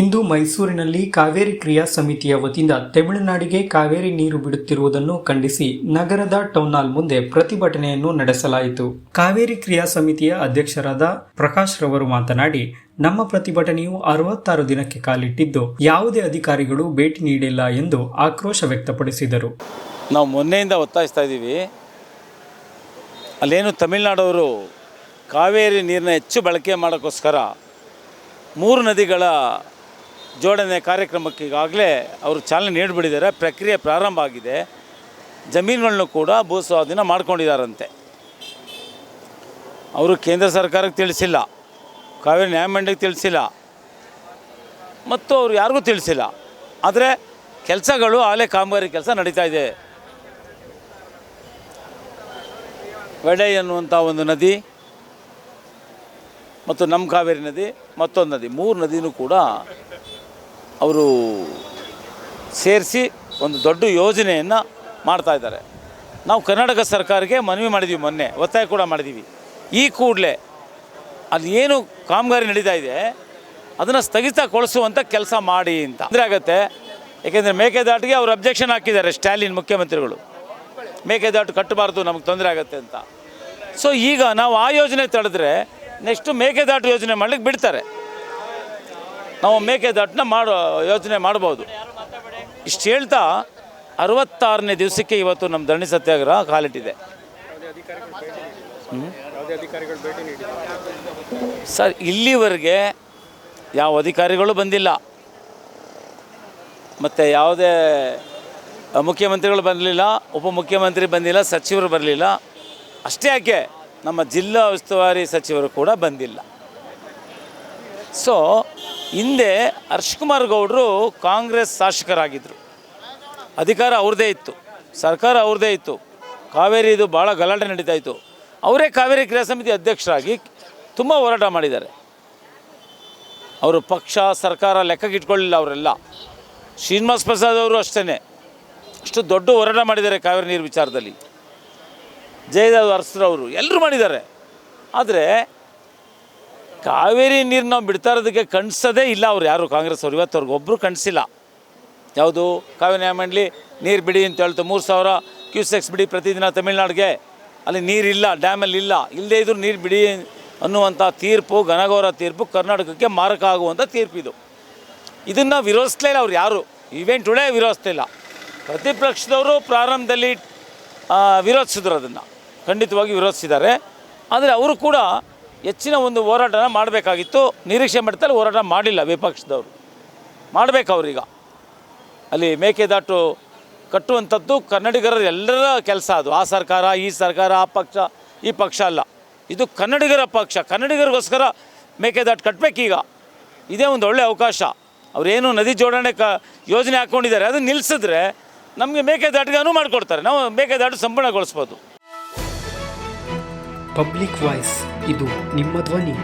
ಇಂದು ಮೈಸೂರಿನಲ್ಲಿ ಕಾವೇರಿ ಕ್ರಿಯಾ ಸಮಿತಿಯ ವತಿಯಿಂದ ತಮಿಳುನಾಡಿಗೆ ಕಾವೇರಿ ನೀರು ಬಿಡುತ್ತಿರುವುದನ್ನು ಖಂಡಿಸಿ ನಗರದ ಟೌನ್ ಹಾಲ್ ಮುಂದೆ ಪ್ರತಿಭಟನೆಯನ್ನು ನಡೆಸಲಾಯಿತು. ಕಾವೇರಿ ಕ್ರಿಯಾ ಸಮಿತಿಯ ಅಧ್ಯಕ್ಷರಾದ ಪ್ರಕಾಶ್ ರವರು ಮಾತನಾಡಿ, ನಮ್ಮ ಪ್ರತಿಭಟನೆಯು ಅರವತ್ತಾರು ದಿನಕ್ಕೆ ಕಾಲಿಟ್ಟಿದ್ದು ಯಾವುದೇ ಅಧಿಕಾರಿಗಳು ಭೇಟಿ ನೀಡಿಲ್ಲ ಎಂದು ಆಕ್ರೋಶ ವ್ಯಕ್ತಪಡಿಸಿದರು. ನಾವು ಮೊನ್ನೆಯಿಂದ ಒತ್ತಾಯಿಸ್ತಾ ಇದ್ದೀವಿ. ಅಲ್ಲೇನು ತಮಿಳುನಾಡವರು ಕಾವೇರಿ ನೀರನ್ನ ಹೆಚ್ಚು ಬಳಕೆ ಮಾಡೋಕ್ಕೋಸ್ಕರ ಮೂರು ನದಿಗಳ ಜೋಡಣೆ ಕಾರ್ಯಕ್ರಮಕ್ಕೆ ಈಗಾಗಲೇ ಅವರು ಚಾಲನೆ ನೀಡಿಬಿಟ್ಟಿದ್ದಾರೆ. ಪ್ರಕ್ರಿಯೆ ಪ್ರಾರಂಭ ಆಗಿದೆ. ಜಮೀನುಗಳನ್ನು ಕೂಡ ಭೂ ಸ್ವಾಧೀನ ಮಾಡ್ಕೊಂಡಿದ್ದಾರಂತೆ. ಅವರು ಕೇಂದ್ರ ಸರ್ಕಾರಕ್ಕೆ ತಿಳಿಸಿಲ್ಲ. ಕಾವೇರಿ ನ್ಯಾಯಮಂಡಳಿಗೆ ತಿಳಿಸಿಲ್ಲ. ಮತ್ತು ಅವರು ಯಾರಿಗೂ ತಿಳಿಸಿಲ್ಲ. ಆದರೆ ಕೆಲಸಗಳು ಆಲೆ ಕಾಮಗಾರಿ ಕೆಲಸ ನಡೀತಾ ಇದೆ. ವೆಡೈ ಎನ್ನುವಂಥ ಒಂದು ನದಿ ಮತ್ತು ನಮ್ಮ ಕಾವೇರಿ ನದಿ ಮತ್ತೊಂದು ನದಿ, ಮೂರು ನದಿನೂ ಕೂಡ ಅವರು ಸೇರಿಸಿ ಒಂದು ದೊಡ್ಡ ಯೋಜನೆಯನ್ನು ಮಾಡ್ತಾ ಇದ್ದಾರೆ. ನಾವು ಕರ್ನಾಟಕ ಸರ್ಕಾರಕ್ಕೆ ಮನವಿ ಮಾಡಿದ್ದೀವಿ ಮೊನ್ನೆ, ಒತ್ತಾಯ ಕೂಡ ಮಾಡಿದ್ದೀವಿ ಈ ಕೂಡಲೇ ಅಲ್ಲಿ ಏನು ಕಾಮಗಾರಿ ನಡೀತಾ ಇದೆ, ಅದನ್ನು ಸ್ಥಗಿತಗೊಳಿಸುವಂಥ ಕೆಲಸ ಮಾಡಿ ಅಂತ. ಅಂದರೆ ಆಗುತ್ತೆ. ಏಕೆಂದರೆ ಮೇಕೆದಾಟಿಗೆ ಅವರು ಅಬ್ಜೆಕ್ಷನ್ ಹಾಕಿದ್ದಾರೆ ಸ್ಟಾಲಿನ್ ಮುಖ್ಯಮಂತ್ರಿಗಳು. ಮೇಕೆದಾಟು ಕಟ್ಟಬಾರ್ದು, ನಮಗೆ ತೊಂದರೆ ಆಗುತ್ತೆ ಅಂತ. ಸೊ ಈಗ ನಾವು ಆ ಯೋಜನೆ ತಡೆದ್ರೆ ನೆಕ್ಸ್ಟು ಮೇಕೆದಾಟು ಯೋಜನೆ ಮಾಡಲಿಕ್ಕೆ ಬಿಡ್ತಾರೆ. ನಾವು ಮೇಕೆದಾಟನ್ನ ಮಾಡೋ ಯೋಚನೆ ಮಾಡ್ಬೋದು ಇಷ್ಟು ಹೇಳ್ತಾ ಅರವತ್ತಾರನೇ ದಿವಸಕ್ಕೆ ಇವತ್ತು ನಮ್ಮ ಧರಣಿ ಸತ್ಯಾಗ್ರಹ ಕಾಲಿಟ್ಟಿದೆ? ಸರ್, ಇಲ್ಲಿವರೆಗೆ ಯಾವ ಅಧಿಕಾರಿಗಳು ಬಂದಿಲ್ಲ. ಮತ್ತು ಯಾವುದೇ ಮುಖ್ಯಮಂತ್ರಿಗಳು ಬರಲಿಲ್ಲ ಉಪಮುಖ್ಯಮಂತ್ರಿ ಬಂದಿಲ್ಲ, ಸಚಿವರು ಬರಲಿಲ್ಲ. ಅಷ್ಟೇ ಯಾಕೆ? ನಮ್ಮ ಜಿಲ್ಲಾ ಉಸ್ತುವಾರಿ ಸಚಿವರು ಕೂಡ ಬಂದಿಲ್ಲ. ಸೊ ಹಿಂದೆ ಹರ್ಷಕುಮಾರ್ ಗೌಡರು ಕಾಂಗ್ರೆಸ್ ಶಾಸಕರಾಗಿದ್ದರು ಅಧಿಕಾರ ಅವ್ರದ್ದೇ ಇತ್ತು. ಸರ್ಕಾರ ಅವ್ರದ್ದೇ ಇತ್ತು. ಕಾವೇರಿ ಇದು ಭಾಳ ಗಲಾಟೆ ನಡೀತಾ ಇತ್ತು. ಅವರೇ ಕಾವೇರಿ ಕ್ರಿಯಾ ಸಮಿತಿ ಅಧ್ಯಕ್ಷರಾಗಿ ತುಂಬ ಹೋರಾಟ ಮಾಡಿದ್ದಾರೆ. ಅವರು ಪಕ್ಷ, ಸರ್ಕಾರ ಲೆಕ್ಕಕ್ಕೆ ಇಟ್ಕೊಳ್ಳಿಲ್ಲ ಅವರೆಲ್ಲ. ಶ್ರೀನಿವಾಸ್ ಪ್ರಸಾದ್ ಅವರು ಅಷ್ಟೇ ಅಷ್ಟು ದೊಡ್ಡ ಹೋರಾಟ ಮಾಡಿದ್ದಾರೆ ಕಾವೇರಿ ನೀರು ವಿಚಾರದಲ್ಲಿ. ಜಯದೇವ್ ಅವರು ಎಲ್ಲರೂ ಮಾಡಿದ್ದಾರೆ. ಆದರೆ ಕಾವೇರಿ ನೀರು ನಾವು ಬಿಡ್ತಾ ಇರೋದಕ್ಕೆ ಕಣ್ಸೋದೇ ಇಲ್ಲ ಅವ್ರು ಯಾರು ಕಾಂಗ್ರೆಸ್ ಅವ್ರು. ಇವತ್ತವ್ರಿಗೆ ಒಬ್ಬರು ಕಣಿಸಿಲ್ಲ. ಯಾವುದು? ಕಾವೇರಿ ನ್ಯಾಯಮಂಡಳಿ ನೀರು ಬಿಡಿ ಅಂತ ಹೇಳ್ತು. ಮೂರು ಸಾವಿರ ಕ್ಯೂಸೆಕ್ಸ್ ಬಿಡಿ ಪ್ರತಿದಿನ ತಮಿಳ್ನಾಡಿಗೆ. ಅಲ್ಲಿ ನೀರಿಲ್ಲ ಡ್ಯಾಮಲ್ಲಿ ಇಲ್ಲ. ಇಲ್ಲದೇ ಇದ್ರೂ ನೀರು ಬಿಡಿ ಅನ್ನುವಂಥ ತೀರ್ಪು, ಘನಘೋರ ತೀರ್ಪು ಕರ್ನಾಟಕಕ್ಕೆ ಮಾರಕ ಆಗುವಂಥ ತೀರ್ಪು ಇದು. ಇದನ್ನು ವಿರೋಧಿಸ್ಲೇ ಇಲ್ಲ ಅವ್ರು ಯಾರು. ಇವೆಂಟ್ ಟುಡೇ ವಿರೋಧಿಸ್ತಿಲ್ಲ ಪ್ರತಿಪಕ್ಷದವರು ಪ್ರಾರಂಭದಲ್ಲಿ ವಿರೋಧಿಸಿದ್ರು ಅದನ್ನು. ಖಂಡಿತವಾಗಿ ವಿರೋಧಿಸಿದ್ದಾರೆ. ಆದರೆ ಅವರು ಕೂಡ ಹೆಚ್ಚಿನ ಒಂದು ಹೋರಾಟನ ಮಾಡಬೇಕಾಗಿತ್ತು. ನಿರೀಕ್ಷೆ ಮಟ್ಟದಲ್ಲಿ ಹೋರಾಟ ಮಾಡಿಲ್ಲ ವಿಪಕ್ಷದವರು. ಮಾಡಬೇಕು ಅವ್ರೀಗ ಅಲ್ಲಿ ಮೇಕೆದಾಟು ಕಟ್ಟುವಂಥದ್ದು ಕನ್ನಡಿಗರ ಎಲ್ಲರ ಕೆಲಸ ಅದು. ಆ ಸರ್ಕಾರ, ಈ ಸರ್ಕಾರ, ಆ ಪಕ್ಷ, ಈ ಪಕ್ಷ ಅಲ್ಲ. ಇದು ಕನ್ನಡಿಗರ ಪಕ್ಷ. ಕನ್ನಡಿಗರಿಗೋಸ್ಕರ ಮೇಕೆದಾಟು ಕಟ್ಟಬೇಕೀಗ ಇದೇ ಒಂದು ಒಳ್ಳೆಯ ಅವಕಾಶ. ಅವರೇನು ನದಿ ಜೋಡಣೆ ಕ ಯೋಜನೆ ಹಾಕ್ಕೊಂಡಿದ್ದಾರೆ ಅದು ನಿಲ್ಲಿಸಿದ್ರೆ ನಮಗೆ ಮೇಕೆದಾಟಿಗೆ ಅನುವು ಮಾಡಿಕೊಡ್ತಾರೆ. ನಾವು ಮೇಕೆದಾಟು ಸಂಪೂರ್ಣಗೊಳಿಸ್ಬೋದು. ಪಬ್ಲಿಕ್ ವಾಯ್ಸ್ ಇದು ನಿಮ್ಮ ಧ್ವನಿ.